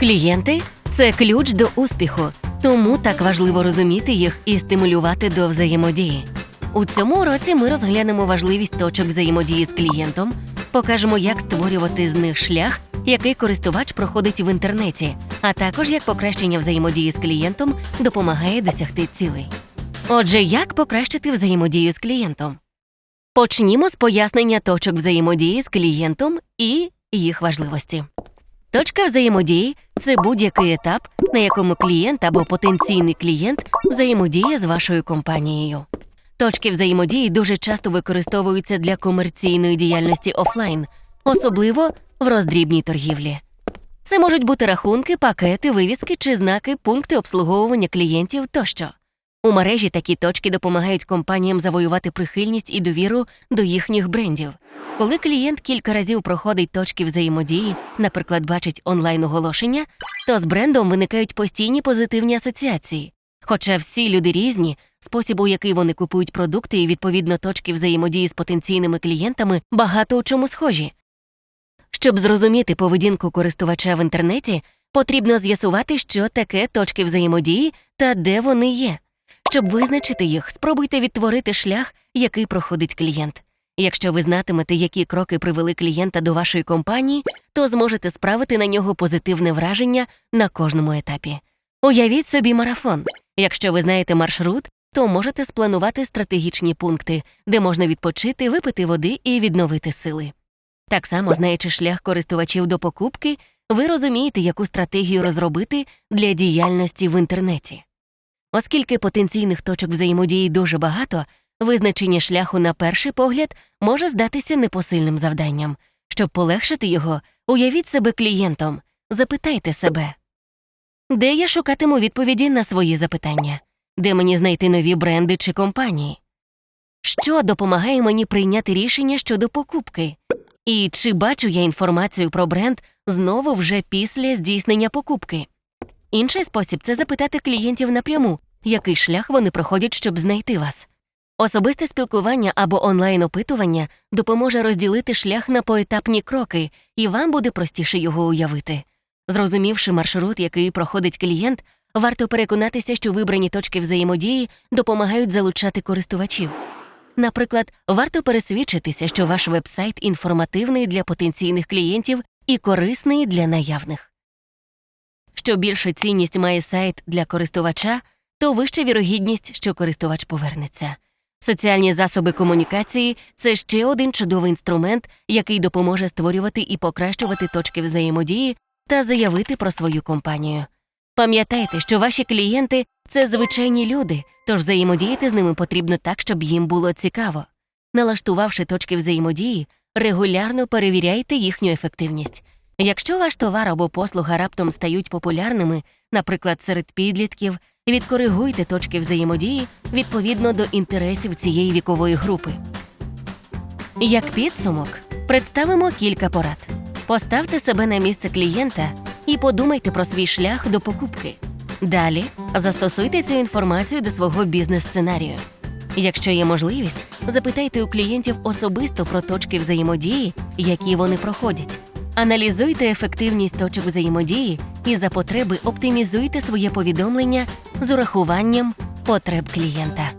Клієнти це ключ до успіху, тому так важливо розуміти їх і стимулювати до взаємодії. У цьому уроці ми розглянемо важливість точок взаємодії з клієнтом, покажемо, як створювати з них шлях, який користувач проходить в інтернеті, а також як покращення взаємодії з клієнтом допомагає досягти цілей. Отже, як покращити взаємодію з клієнтом? Почнімо з пояснення точок взаємодії з клієнтом і їх важливості. Точка взаємодії це будь-який етап, на якому клієнт або потенційний клієнт взаємодіє з вашою компанією. Точки взаємодії дуже часто використовуються для комерційної діяльності офлайн, особливо в роздрібній торгівлі. Це можуть бути рахунки, пакети, вивіски чи знаки, пункти обслуговування клієнтів тощо. У мережі такі точки допомагають компаніям завоювати прихильність і довіру до їхніх брендів. Коли клієнт кілька разів проходить точки взаємодії, наприклад, бачить онлайн-оголошення, то з брендом виникають постійні позитивні асоціації. Хоча всі люди різні, спосіб, у який вони купують продукти і відповідно точки взаємодії з потенційними клієнтами багато у чому схожі. Щоб зрозуміти поведінку користувача в інтернеті, потрібно з'ясувати, що таке точки взаємодії та де вони є. Щоб визначити їх, спробуйте відтворити шлях, який проходить клієнт. Якщо ви знатимете, які кроки привели клієнта до вашої компанії, то зможете справити на нього позитивне враження на кожному етапі. Уявіть собі марафон. Якщо ви знаєте маршрут, то можете спланувати стратегічні пункти, де можна відпочити, випити води і відновити сили. Так само, знаючи шлях користувачів до покупки, ви розумієте, яку стратегію розробити для діяльності в інтернеті. Оскільки потенційних точок взаємодії дуже багато, визначення шляху на перший погляд може здатися непосильним завданням. Щоб полегшити його, уявіть себе клієнтом, запитайте себе, де я шукатиму відповіді на свої запитання, де мені знайти нові бренди чи компанії, що допомагає мені прийняти рішення щодо покупки, і чи бачу я інформацію про бренд знову вже після здійснення покупки. Інший спосіб це запитати клієнтів напряму, який шлях вони проходять, щоб знайти вас. Особисте спілкування або онлайн-опитування допоможе розділити шлях на поетапні кроки, і вам буде простіше його уявити. Зрозумівши маршрут, який проходить клієнт, варто переконатися, що вибрані точки взаємодії допомагають залучати користувачів. Наприклад, варто пересвідчитися, що ваш вебсайт інформативний для потенційних клієнтів і корисний для наявних. Що більше цінність має сайт для користувача, то вища вірогідність, що користувач повернеться. Соціальні засоби комунікації це ще один чудовий інструмент, який допоможе створювати і покращувати точки взаємодії та заявити про свою компанію. Пам'ятайте, що ваші клієнти це звичайні люди, тож взаємодіяти з ними потрібно так, щоб їм було цікаво. Налаштувавши точки взаємодії, регулярно перевіряйте їхню ефективність. Якщо ваш товар або послуга раптом стають популярними, наприклад, серед підлітків, відкоригуйте точки взаємодії відповідно до інтересів цієї вікової групи. Як підсумок, представимо кілька порад. Поставте себе на місце клієнта і подумайте про свій шлях до покупки. Далі застосуйте цю інформацію до свого бізнес-сценарію. Якщо є можливість, запитайте у клієнтів особисто про точки взаємодії, які вони проходять. Аналізуйте ефективність точок взаємодії і за потреби оптимізуйте своє повідомлення з урахуванням потреб клієнта.